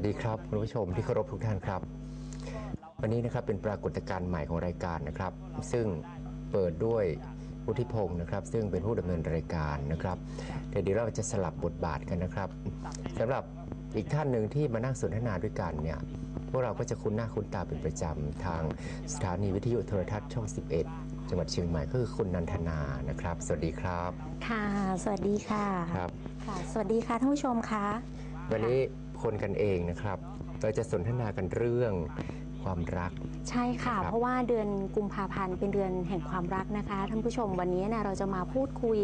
สวัสดีครับคุณผู้ชมที่เคารพทุกท่านครับ วันนี้นะครับเป็นปรากฏการณ์ใหม่ของรายการนะครับ ซึ่งเปิดด้วยพุทธิพงศ์นะครับ ซึ่งเป็นผู้ดำเนินรายการนะครับแต่เดี๋ยวเราจะสลับบทบาทกันนะครับสำหรับอีกท่านหนึ่งที่มานั่งสนทนาด้วยกันเนี่ยพวกเราก็จะคุ้นหน้าคุ้นตาเป็นประจำทางสถานีวิทยุโทรทัศน์ช่อง 11 จังหวัดเชียงใหม่ก็คือคุณนันทนานะครับ สวัสดีครับ ค่ะ สวัสดีค่ะครับค่ะสวัสดีค่ะท่านผู้ชมคะวันนี้ คนกันเองนะครับ เราจะสนทนากันเรื่องความรัก ใช่ค่ะครับ เพราะว่าเดือนกุมภาพันธ์เป็นเดือนแห่งความรักนะคะท่านผู้ชมวันนี้นะเราจะมาพูดคุย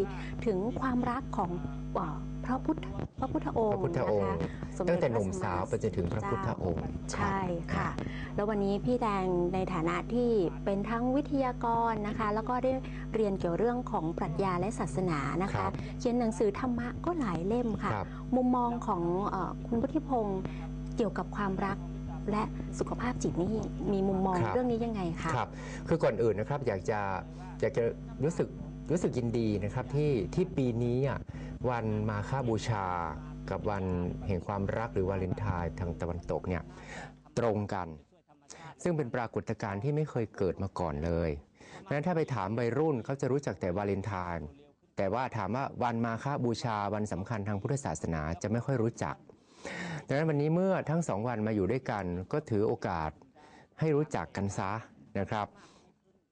ถึงความรักของเอ่อ พระพุทธพระพุทธองพระค์พุทธองนะค์คะสมเด็ตั้จงแต่หพระนุ่มสัสาวไปจนถึงพระพุทธองค์ใช่รับค่ะ แล้ววันนี้พี่แดงในฐานะที่เป็นทั้งวิทยากรนะคะ แล้วก็ได้เรียนเกี่ยวเรื่องของปรัชญาและศาสนานะครัคะบเขียนหนังสือธรรมะก็หลายเล่มค่ะครับมุมมองของเออคุณพุทธิพงศ์เกี่ยวกับความรักและสุขภาพจิตนี่มีมุมมองครับเรื่องนี้ยังไงคะครับ คือก่อนอื่นนะครับอยากจะอยากจะรู้สึก รู้สึกยินดีนะครับที่ที่ปีนี้อะวันมาฆบูชา กับวันแห่งความรักหรือวาเลนไทน์ทางตะวันตกเนี่ยตรงกัน ซึ่งเป็นปรากฏการณ์ที่ไม่เคยเกิดมาก่อนเลยเพราะฉะนั้นถ้าไปถามวัยรุ่นเขาจะรู้จักแต่วาเลนไทน์แต่ว่าถามว่าวันมาฆบูชาวันสำคัญทางพุทธศาสนาจะไม่ค่อยรู้จักดังนั้นวันนี้เมื่อทั้งสองวันมาอยู่ด้วยกัน ก็ถือโอกาสให้รู้จักกันซะนะครับ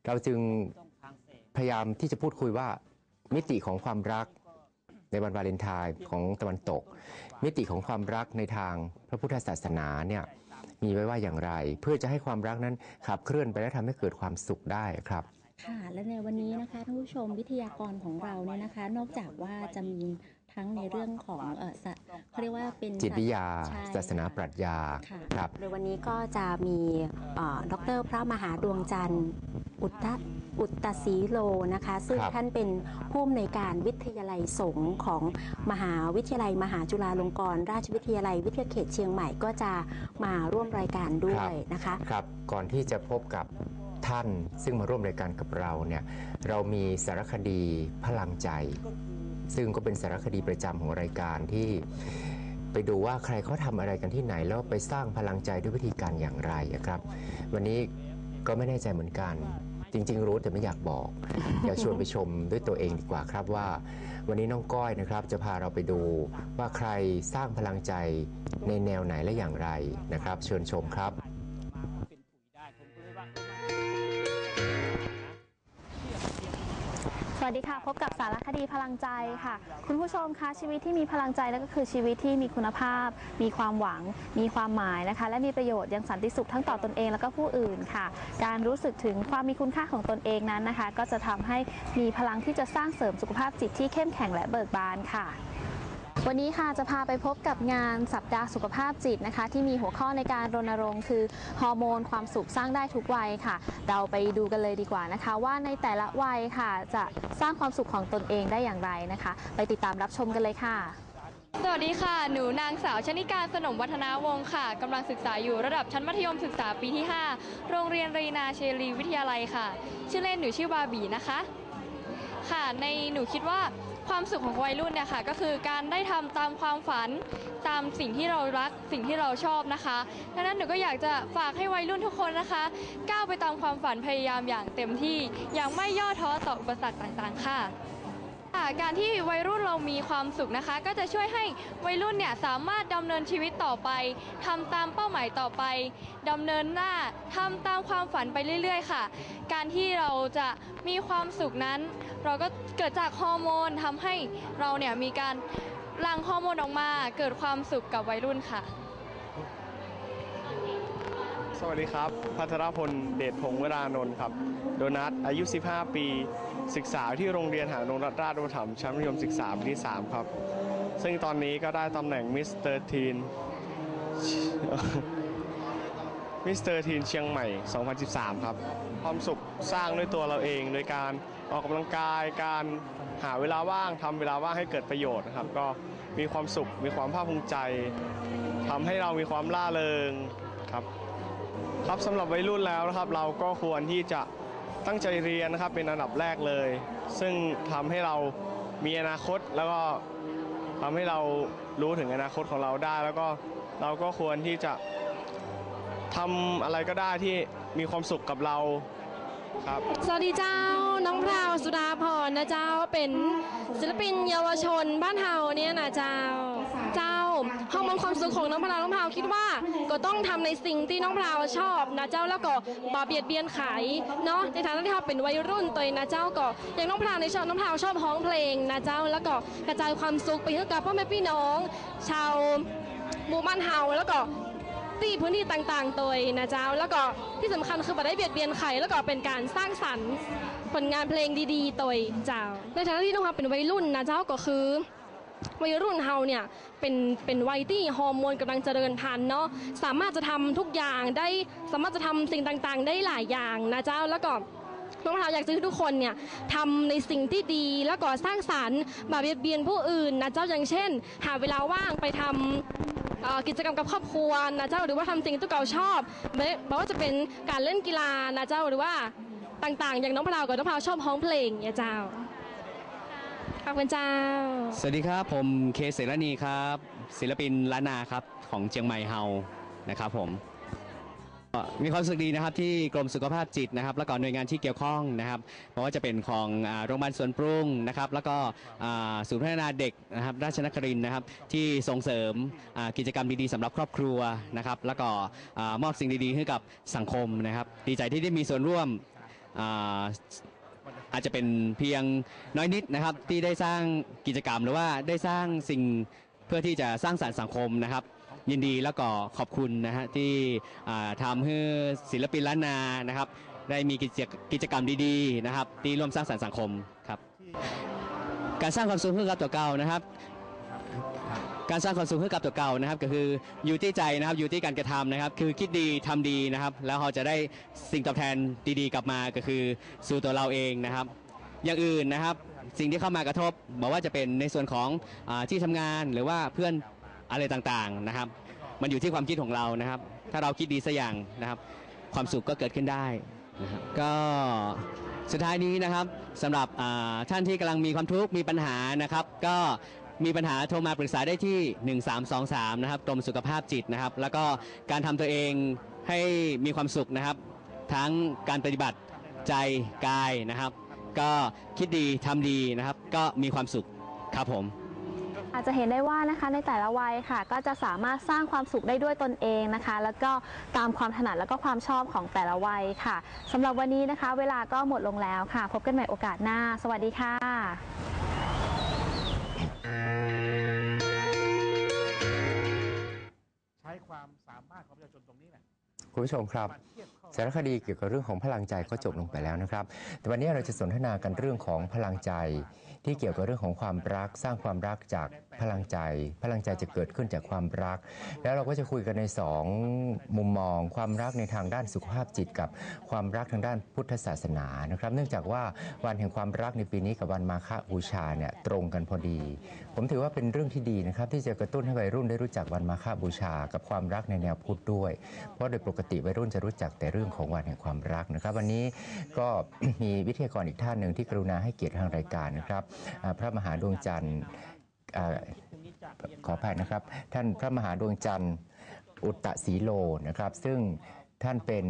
เราจึง พยายามที่จะพูดคุยว่ามิติของความรักในวันวาเลนไทน์ของตะวันตก มิติของความรักในทางพระพุทธศาสนาเนี่ยมีไว้ว่าอย่างไร เพื่อจะให้ความรักนั้นขับเคลื่อนไปและทำให้เกิดความสุขได้ครับค่ะและในวันนี้นะคะท่านผู้ชมวิทยากรของเราเนี่ยนะคะ นอกจากว่าจะมี ทั้งในเรื่องของเออสะเขาเรียกว่าเป็นจิตวิทยา ใช่ศาสนาปรัชญาค่ะ ครับ โดยวันนี้ก็จะมีเอ่อดรพระมหาดวงจันทร์ อุตตะอุตตศรีโลนะคะ ซึ่งครับ ท่านเป็นผู้อำนวยการวิทยาลัยสงฆ์ของมหาวิทยาลัย มหาจุฬาลงกรณราชวิทยาลัยวิทยาเขตเชียงใหม่ก็จะมาร่วมรายการด้วยนะคะ ครับ ก่อนที่จะพบกับท่านซึ่งมาร่วมรายการกับเราเนี่ย เรามีสารคดีพลังใจ ซึ่งก็เป็นสารคดีประจำของรายการที่ไปดูว่าใครเขาทำอะไรกันที่ไหน แล้วไปสร้างพลังใจด้วยวิธีการอย่างไรอะครับ วันนี้ก็ไม่แน่ใจเหมือนกัน จริง ๆ รู้แต่ไม่อยากบอก อยากชวนไปชมด้วยตัวเองดีกว่าครับว่า วันนี้น้องก้อยนะครับ จะพาเราไปดูว่าใครสร้างพลังใจในแนวไหนและอย่างไรนะครับ เชิญชมครับ สวัสดีค่ะ พบกับสารคดีพลังใจค่ะ คุณผู้ชมคะชีวิตที่มีพลังใจนั่นก็คือชีวิตที่มีคุณภาพ มีความหวัง มีความหมายนะคะ และมีประโยชน์ยังสันติสุขทั้งต่อตนเองแล้วก็ผู้อื่นค่ะ การรู้สึกถึงความมีคุณค่าของตนเองนั้นนะคะ ก็จะทำให้มีพลังที่จะสร้างเสริมสุขภาพจิตที่เข้มแข็งและเบิกบานค่ะ วันนี้ค่ะจะพาไปพบกับงานสัปดาห์สุขภาพจิตนะคะ ที่มีหัวข้อในการรณรงค์คือฮอร์โมนความสุขสร้างได้ทุกวัยค่ะ เราไปดูกันเลยดีกว่านะคะ ว่าในแต่ละวัยค่ะ จะสร้างความสุขของตนเองได้อย่างไรนะคะ ไปติดตามรับชมกันเลยค่ะ สวัสดีค่ะ หนูนางสาวชนิการสนมวัฒนาวงศ์ค่ะกำลังศึกษาอยู่ระดับชั้นมัธยมศึกษาปีที่ 5 โรงเรียนรีนาเชลีวิทยาลัยค่ะ ชื่อเล่นหนูชื่อบาบีนะคะ ค่ะ ในหนูคิดว่าความสุขของวัยรุ่นเนี่ยค่ะ ก็คือการได้ทำตามความฝันตามสิ่งที่เรารักสิ่งที่เราชอบนะคะดังนั้นหนูก็อยากจะฝากให้วัยรุ่นทุกคนนะคะ ก้าวไปตามความฝันพยายามอย่างเต็มที่อย่างไม่ย่อท้อต่ออุปสรรคต่างๆ ค่ะ ค่ะการที่วัยรุ่นเรามีความสุขนะคะ ก็จะช่วยให้วัยรุ่นเนี่ยสามารถดำเนินชีวิตต่อไปทำตามเป้าหมายต่อไปดำเนินหน้าทำตามความฝันไปเรื่อย ๆ ค่ะ การที่เราจะมีความสุขนั้น เราก็เกิดจากฮอร์โมนทำให้เราเนี่ยมีการหลั่งฮอร์โมนออกมาเกิดความสุขกับวัยรุ่นค่ะ สวัสดีครับ พัทรพล เดชพงศ์วรานนท์ครับ โดนัท อายุ 15 ปี ศึกษาที่โรงเรียนหางนงรัฐราชอุปถัมภ์ชั้นมัธยมศึกษาปีที่ 3 ครับ ซึ่งตอนนี้ก็ได้ตำแหน่งมิสเตอร์ทีน มิสเตอร์ทีนเชียงใหม่ 2013 ครับ ความสุขสร้างด้วยตัวเราเอง โดยการออกกำลังกาย การหาเวลาว่างทำเวลาว่างให้เกิดประโยชน์นะครับ ก็มีความสุข มีความภาคภูมิใจทำให้เรามีความล่าเริงครับ ครับสำหรับวัยรุ่นแล้วนะครับ เราก็ควรที่จะตั้งใจเรียนนะครับเป็นอันดับแรกเลย ซึ่งทำให้เรามีอนาคตแล้วก็ทำให้เรารู้ถึงอนาคตของเราได้ แล้วก็เราก็ควรที่จะทำอะไรก็ได้ที่มีความสุขกับเราครับ สวัสดีเจ้า น้องพราวสุดาพรนะเจ้าเป็นศิลปินเยาวชนบ้านเฮาเนี่ยนะเจ้า เจ้าห้องมองความสุขของน้องพราวน้องพราวคิดว่าก็ต้องทำในสิ่งที่น้องพราวชอบนะเจ้าแล้วก็บาเบียดเบียนขายเนาะในฐานะที่เราเป็นวัยรุ่นตัวนะเจ้าก็อย่างน้องพราวในชอบน้องพราวชอบร้องเพลงนะเจ้าแล้วก็กระจายความสุขไปให้กับพ่อแม่พี่น้อง ชาวหมู่บ้านเฮาแล้วก็ตีพื้นที่ต่างๆตัวนะเจ้าแล้วก็ที่สำคัญคือบัได้เบียดเบียนใครแล้วก็เป็นการสร้างสรรค์ผลงานเพลงดีๆตัวเจ้าในฐานะที่น้องพราวเป็นวัยรุ่นนะเจ้าก็คือ วัยรุ่นเฮาเนี่ยเป็นเป็นวัยที่ฮอร์โมนกำลังเจริญพันธุ์เนาะสามารถจะทำทุกอย่างได้สามารถจะทำสิ่งต่างๆ ได้หลายอย่างนะเจ้าแล้วก็น้องพราวอยากจะให้ทุกคนเนี่ยทำในสิ่งที่ดีแล้วก็สร้างสรรค์มาเบียดเบียนผู้อื่นนะเจ้าอย่างเช่น หาเวลาว่างไปทำกิจกรรมกับครอบครัวนะเจ้าหรือว่าทำสิ่งที่ตัวเก่าชอบไม่ว่าจะเป็นการเล่นกีฬานะเจ้าหรือว่าต่างๆ อย่างน้องพราวกับน้องพราวชอบร้องเพลงเนี่ยเจ้า ขอบคุณเจ้า สวัสดีครับ ผมเคเสรณีครับ ศิลปินล้านนาครับของเจียงใหม่เฮานะครับผมมีความรู้สึกดีนะครับที่กรมสุขภาพจิตนะครับ แล้วก็หน่วยงานที่เกี่ยวข้องนะครับเพราะว่าจะเป็นของโรงพยาบาลสวนปรุงนะครับ แล้วก็ศูนย์พัฒนาเด็กนะครับราชนครินนะครับ ที่ส่งเสริมกิจกรรมดีๆสำหรับครอบครัวนะครับ แล้วก็มอบสิ่งดีๆให้กับสังคมนะครับ ดีใจที่ได้มีส่วนร่วม อาจจะเป็นเพียงน้อยนิดนะครับที่ได้สร้างกิจกรรมหรือว่าได้สร้างสิ่งเพื่อที่จะสร้างสรรค์สังคมนะครับ ยินดีแล้วก็ขอบคุณนะฮะที่ทำให้ศิลปินล้านนานะครับ ได้มีกิจกิจกรรมดีๆนะครับ ที่ร่วมสร้างสรรค์สังคมครับการสร้างความสุขเพื่อกับตัวเก่านะครับ การสร้างความสุขให้กับตัวเก่านะครับ ก็คืออยู่ที่ใจนะครับอยู่ที่การกระทำนะครับ คือคิดดีทำดีนะครับ แล้วเราจะได้สิ่งตอบแทนดีๆ กลับมาก็คือสู่ตัวเราเองนะครับ อย่างอื่นนะครับ สิ่งที่เข้ามากระทบบอกว่าจะเป็นในส่วนของอาที่ทำงานหรือว่าเพื่อนอะไรต่างๆนะครับ มันอยู่ที่ความคิดของเรานะครับ ถ้าเราคิดดีสักอย่างนะครับ ความสุขก็เกิดขึ้นได้นะครับก็สุดท้ายนี้นะครับสำหรับอ่าท่านที่กำลังมีความทุกข์มีปัญหานะครับ ก็ มีปัญหาโทรมาปรึกษาได้ที่ 1323 นะครับกรมสุขภาพจิตนะครับ แล้วก็การทำตัวเองให้มีความสุขนะครับ ทั้งการปฏิบัติใจกายนะครับ ก็คิดดีทำดีนะครับ ก็มีความสุขครับผม อาจจะเห็นได้ว่านะคะในแต่ละวัยค่ะ ก็จะสามารถสร้างความสุขได้ด้วยตนเองนะคะ แล้วก็ตามความถนัดแล้วก็ความชอบของแต่ละวัยค่ะสำหรับวันนี้นะคะ เวลาก็หมดลงแล้วค่ะ พบกันใหม่โอกาสหน้า สวัสดีค่ะ ช้ความสามารถของประชาชนตรงนี้แหละคุณผู้ชมครับมาเทียบเข้าสารคดีเกี่ยวกับเรื่องของพลังใจก็จบลงไปแล้วนะครับ แต่วันนี้เราจะสนทนากันเรื่องของพลังใจ ที่เกี่ยวกับเรื่องของความรัก สร้างความรักจากพลังใจ พลังใจจะเกิดขึ้นจากความรัก แล้วเราก็จะคุยกันในสองมุมมอง ความรักในทางด้านสุขภาพจิต กับความรักทางด้านพุทธศาสนานะครับ เนื่องจากว่าวันแห่งความรักในปีนี้กับวันมาฆบูชาเนี่ยตรงกันพอดีผมถือว่าเป็นเรื่องที่ดีนะครับที่จะกระตุ้นให้วัยรุ่นได้รู้จักวันมาฆบูชา กับความรักในแนวพุทธด้วย เพราะโดยปกติวัยรุ่นจะรู้จักแต่เรื่องของวันแห่งความรักนะครับ วันนี้ก็มีวิทยากรอีกท่านหนึ่งที่กรุณาให้เกียรติทางรายการนะครับพระมหาดวงจันทร์ขออภัยนะครับ ท่านพระมหาดวงจันทร์อุตตศรีโลนะครับ ซึ่งท่านเป็น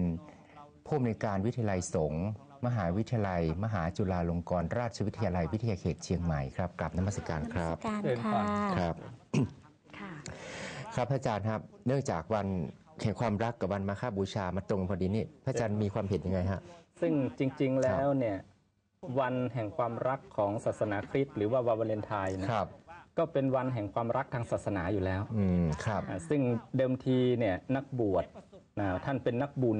ผู้อำนวยการวิทยาลัยสงฆ์ มหาวิทยาลัย มหาจุฬาลงกรณราชวิทยาลัยวิทยาเขตเชียงใหม่ครับกราบนมัสการครับการค่ะครับค่ะครับพระอาจารย์ครับ เนื่องจากวันแห่งความรักกับวันมาฆบูชามาตรงพอดีนี่พระอาจารย์มีความเห็นยังไงฮะซึ่งจริง ๆ แล้วเนี่ยวันแห่งความรักของศาสนาคริสต์หรือว่าวันวาเลนไทน์นะครับ ก็เป็นวันแห่งความรักทางศาสนาอยู่แล้ว อืมครับอ่าซึ่งเดิมทีเนี่ยนักบวชนะ ท่านเป็นนักบุญ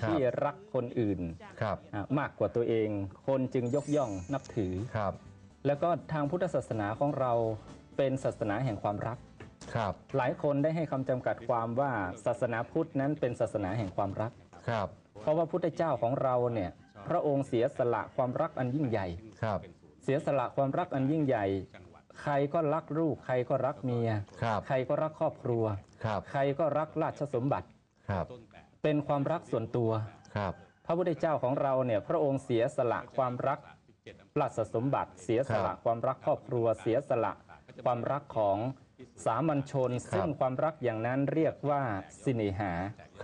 ครับที่รักคนอื่นครับอ่ามากกว่าตัวเอง คนจึงยกย่องนับถือ ครับแล้วก็ทางพุทธศาสนาของเราเป็นศาสนาแห่งความรัก ครับหลายคนได้ให้คำจำกัดความว่าศาสนาพุทธนั้นเป็นศาสนาแห่งความรัก ครับเพราะว่าพุทธเจ้าของเราเนี่ยพระองค์เสียสละความรักอันยิ่งใหญ่ ครับเสียสละความรักอันยิ่งใหญ่ ใครก็รักลูก ใครก็รักเมีย ครับใครก็รักครอบครัว ครับ ใครก็รักราชสมบัติ ครับ เป็นความรักส่วนตัวครับ พระพุทธเจ้าของเราเนี่ยพระองค์เสียสละความรักราชสมบัติเสียสละความรักครอบครัวเสียสละความรักของสามัญชน ซึ่งความรักอย่างนั้นเรียกว่าสิเนหา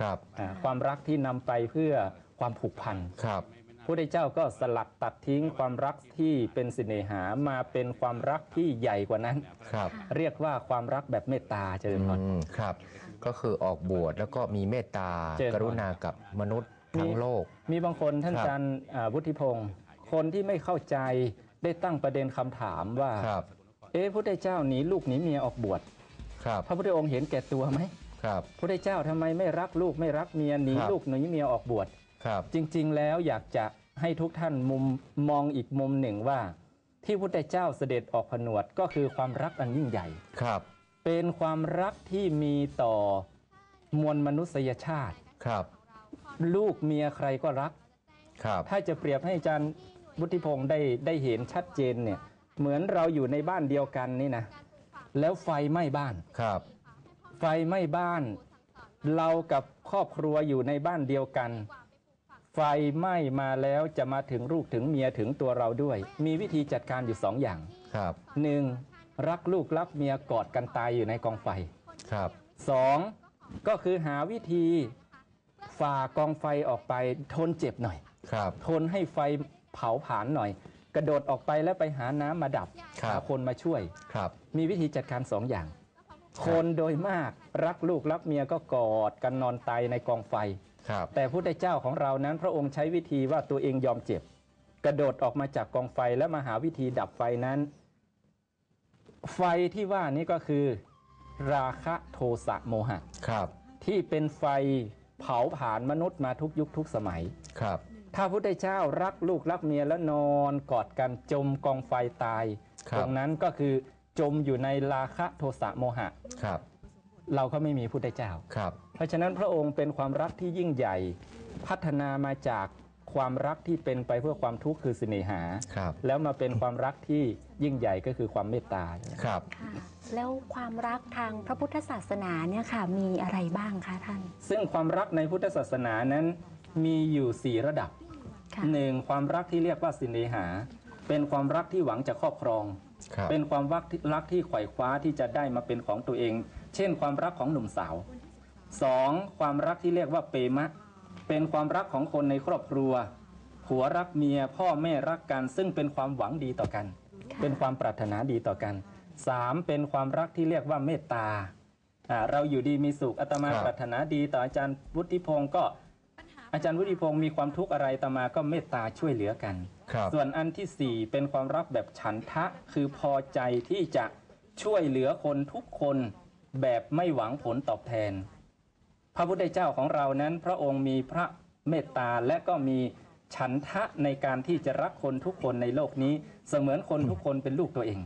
ครับอ่าความรักที่นำไปเพื่อความผูกพันครับพระพุทธเจ้าก็สลัดตัดทิ้งความรักที่เป็นสิเนหามาเป็นความรักที่ใหญ่กว่านั้นครับ เรียกว่าความรักแบบเมตตาเจริญพรอืมครับ ก็คือออกบวชแล้วก็มีเมตตา เจริญพรกรุณากับมนุษย์ทั้งโลก มีบางคนท่านครับอาจารย์อ่าวุฒิพงศ์คนที่ไม่เข้าใจได้ตั้งประเด็นคำถามว่า ครับ เอ๊ะพระพุทธเจ้าหนีลูกหนีเมียออกบวชครับ พระพุทธองค์เห็นแก่ตัวไหมครับ พระพุทธเจ้าทำไมไม่รักลูกไม่รักเมียหนีครับ ลูกหนีเมียออกบวช ครับ จริงๆ แล้วอยากจะให้ทุกท่านมุมมองอีกมุมหนึ่งว่า ที่พระพุทธเจ้าเสด็จออกผนวดก็คือความรักอันยิ่งใหญ่ ครับ เป็นความรักที่มีต่อมวลมนุษยชาติ ครับ ลูกเมียใครก็รัก ครับ ถ้าจะเปรียบให้อาจารย์วุฒิพงศ์ได้ได้เห็นชัดเจนเนี่ยเหมือนเราอยู่ในบ้านเดียวกันนี่นะ แล้วไฟไหม้บ้าน ครับ ไฟไหม้บ้าน เรากับครอบครัวอยู่ในบ้านเดียวกัน ไฟไหม้มาแล้วจะมาถึงลูกถึงเมียถึงตัวเราด้วย มีวิธีจัดการอยู่สองอย่าง ครับหนึ่ง รักลูกรักเมียกอดกันตายอยู่ในกองไฟครับสองก็คือหาวิธีฝ่ากองไฟออกไปทนเจ็บหน่อย ครับ ทนให้ไฟเผาผลาญหน่อย กระโดดออกไปแล้วไปหาน้ำมาดับครับ หาคนมาช่วย ครับ มีวิธีจัดการสองอย่าง คนโดยมากรักลูกรักเมียก็กอดกันนอนตายในกองไฟ ครับ แต่พุทธเจ้าของเรานั้นพระองค์ใช้วิธีว่าตัวเองยอมเจ็บ กระโดดออกมาจากกองไฟแล้วมาหาวิธีดับไฟนั้น ไฟที่ว่านี้ก็คือ ราคะโทสะโมหะ ครับ ที่เป็นไฟเผาผลาญมนุษย์มาทุกยุคทุกสมัย ครับ ถ้าพุทธเจ้ารักลูกรักเมียแล้วนอนกอดกันจมกองไฟตาย ครับ ตรงนั้นก็คือจมอยู่ในราคะโทสะโมหะ ครับ เราก็ไม่มีพุทธเจ้า ครับ เพราะฉะนั้นพระองค์เป็นความรักที่ยิ่งใหญ่ พัฒนามาจาก ความรักที่เป็นไปเพื่อความทุกข์คือสิเนหา ครับ แล้วมาเป็นความรักที่ยิ่งใหญ่ก็คือความเมตตา ครับ ค่ะ แล้วความรักทางพระพุทธศาสนาเนี่ยค่ะ มีอะไรบ้างคะท่าน ซึ่งความรักในพุทธศาสนานั้นมีอยู่สี่ระดับค่ะ หนึ่งความรักที่เรียกว่าสิเนหา เป็นความรักที่หวังจะครอบครอง ครับ เป็นความรักที่รักที่ไขว่คว้าที่จะได้มาเป็นของตัวเอง เช่น ความรักของหนุ่มสาวสองความรักที่เรียกว่าเปมะ เป็นความรักของคนในครอบครัว ผัวรักเมียพ่อแม่รักกัน ซึ่งเป็นความหวังดีต่อกันค่ะเป็นความปรารถนาดีต่อกันสามเป็นความรักที่เรียกว่าเมตตาอ่าเราอยู่ดีมีสุขอาตมาครับปรารถนาดีต่ออาจารย์วุฒิพงศ์ก็ อาจารย์วุฒิพงศ์มีความทุกข์อะไรอาตมาก็เมตตาช่วยเหลือกันครับส่วนอันที่สี่เป็นความรักแบบฉันทะคือพอใจที่จะช่วยเหลือคนทุกคนแบบไม่หวังผลตอบแทน พระพุทธเจ้าของเรานั้น พระองค์มีพระเมตตาและก็มีฉันทะในการที่จะรักคนทุกคนในโลกนี้ เสมือนคนทุกคนเป็นลูกตัวเอง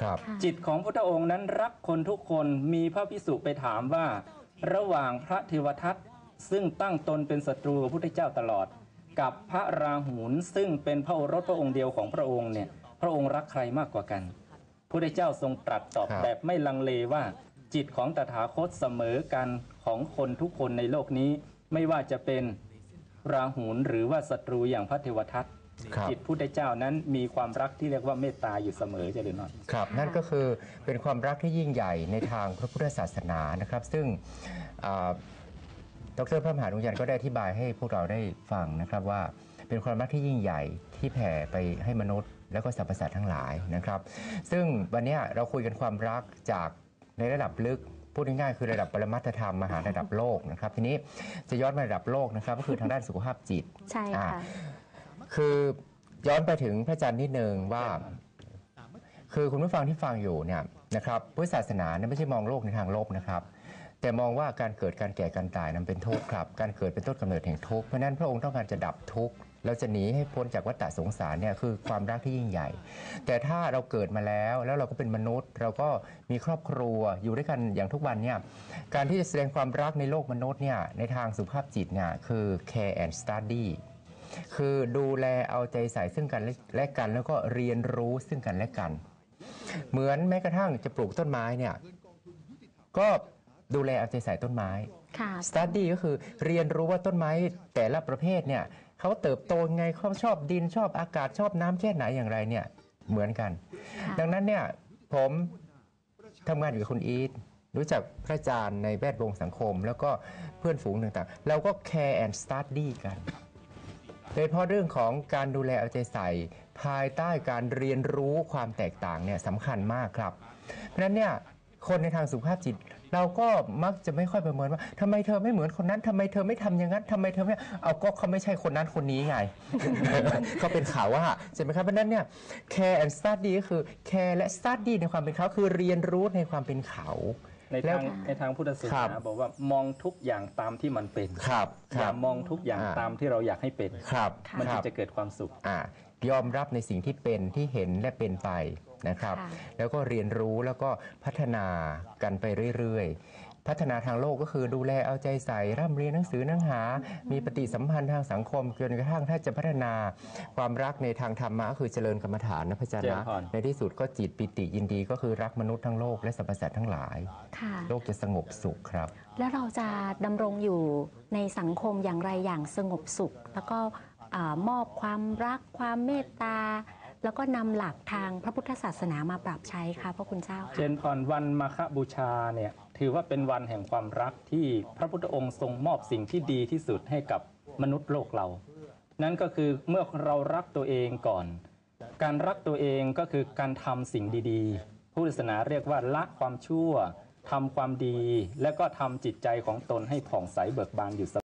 ครับค่ะจิตของพระองค์นั้นรักคนทุกคนมีพระพิสุไปถามว่า ระหว่างพระเทวทัตซึ่งตั้งตนเป็นศัตรูกับพระพุทธเจ้าตลอด กับพระราหุลซึ่งเป็นพระโอรสพระองค์เดียวของพระองค์เนี่ยพระองค์รักใครมากกว่ากันพระพุทธเจ้าทรงตรัสตอบครับแบบไม่ลังเลว่า จิตของตถาคตเสมอกันของคนทุกคนในโลกนี้ ไม่ว่าจะเป็นราหุลหรือว่าศัตรูอย่างพระเทวทัตครับจิตพุทธเจ้านั้นมีความรักที่เรียกว่าเมตตาอยู่เสมอเจริญนอนครับ นั่นก็คือเป็นความรักที่ยิ่งใหญ่ในทางพระพุทธศาสนานะครับ ซึ่งอ่าดรพระมหานุยันก็ได้อธิบายให้พวกเราได้ฟังนะครับว่าเป็นความรักที่ยิ่งใหญ่ที่แผ่ไปให้มนุษย์ แล้วก็สรรพสัตว์ทั้งหลายนะครับ ซึ่งวันเนี้ยเราคุยกันความรักจาก ในระดับลึกพูดง่ายๆคือระดับปรมัตถธรรมมหาระดับโลกนะครับ ทีนี้จะย้อนมาระดับโลกนะครับ ก็คือทางด้านสุขภาพจิตใช่อ่าค่ะคือย้อนไปถึงพระอาจารย์นิดนึงว่า คือคุณผู้ฟังที่ฟังอยู่เนี่ยนะครับพุทธศาสนาเนี่ยไม่ใช่มองโลกในทางลบนะครับแต่มองว่าการเกิดการแก่การตายนั้นเป็นทุกข์ครับ การเกิดเป็นต้นกำเนิดแห่งทุกข์เพราะฉะนั้นพระองค์ต้องการจะดับทุกข์ เราจะหนีให้พ้นจากวัฏฏะสงสารเนี่ยคือความรักที่ยิ่งใหญ่ แต่ถ้าเราเกิดมาแล้วแล้วเราก็เป็นมนุษย์ เราก็มีครอบครัวอยู่ด้วยกันอย่างทุกวันเนี่ยการที่จะแสดงความรักในโลกมนุษย์เนี่ยในทางสุขภาพจิตเนี่ยคือ care and study คือดูแลเอาใจใส่ซึ่งกันและและกัน แล้วก็เรียนรู้ซึ่งกันและกัน เหมือนแม้กระทั่งจะปลูกต้นไม้เนี่ยก็ดูแลเอาใจใส่ต้นไม้ค่ะ study ก็คือเรียนรู้ว่าต้นไม้แต่ละประเภทเนี่ย เขาเติบโตยังไงเขาชอบดินชอบอากาศชอบน้ำแค่ไหนอย่างไรเนี่ยเหมือนกันค่ะดังนั้นเนี่ยผมทำงานอยู่กับคุณอีทรู้จักพระอาจารย์ในแวดวงสังคม แล้วก็เพื่อนฝูงต่างๆ เราก็ care and study กัน โดยเฉพาะเรื่องของการดูแลเอาใจใส่ ภายใต้การเรียนรู้ความแตกต่างเนี่ยสำคัญมากครับ เพราะฉะนั้นเนี่ยคนในทางสุขภาพจิต เราก็มักจะไม่ค่อยประเมินว่าทำไมเธอไม่เหมือนคนนั้นทำไมเธอไม่ทำอย่างนั้นทำไมเธอไม่เอาก็เขาไม่ใช่คนนั้นคนนี้ไง เขาเป็นข่าวว่าใช่ไหมครับเพราะฉะนั้นเนี่ย care and study ก็คือ care และ study ในความเป็นเขาคือเรียนรู้ในความเป็นเขา ในแล้วทางในทางพุทธศาสครันาบบอกว่ามองทุกอย่างตามที่มันเป็นครับคอย่ารับมองทุกอย่างอ่า ตามที่เราอยากให้เป็น ครับมันคถึรังบจะเกิดความสุข อ่ายอมรับในสิ่งที่เป็นที่เห็นและเป็นไป นะครับค่ะแล้วก็เรียนรู้แล้วก็พัฒนากันไปเรื่อยๆ พัฒนาทางโลกก็คือดูแลเอาใจใส่ร่ำเรียนหนังสือหนังหา มีปฏิสัมพันธ์ทางสังคมจนกระทั่งถ้าจะพัฒนาความรักในทางธรรมะก็คือเจริญกรรมฐานนะพระอาจารย์เจรินะญพร ในที่สุดก็จิตปิติยินดีก็คือรักมนุษย์ทั้งโลกและสรรพสัตว์ทั้งหลาย ค่ะ โลกจะสงบสุขครับ แล้วเราจะดำรงอยู่ในสังคมอย่างไรอย่างสงบสุข แล้วก็อามอบความรักความเมตตา แล้วก็นำหลักทางพระพุทธศาสนามาปรับใช้ค่ะพระคุณเจ้าเจค่ะนพรวันมาฆบูชาเนี่ยถือว่าเป็นวันแห่งความรักที่พระพุทธองค์ทรงมอบสิ่งที่ดีที่สุดให้กับมนุษย์โลกเรา นั่นก็คือเมื่อเรารักตัวเองก่อน การรักตัวเองก็คือการทำสิ่งดีๆ ผู้ศาสนาเรียกว่าละความชั่วทำความดี และก็ทำจิตใจของตนให้ผ่องใสเบิกบานอยู่เสมอ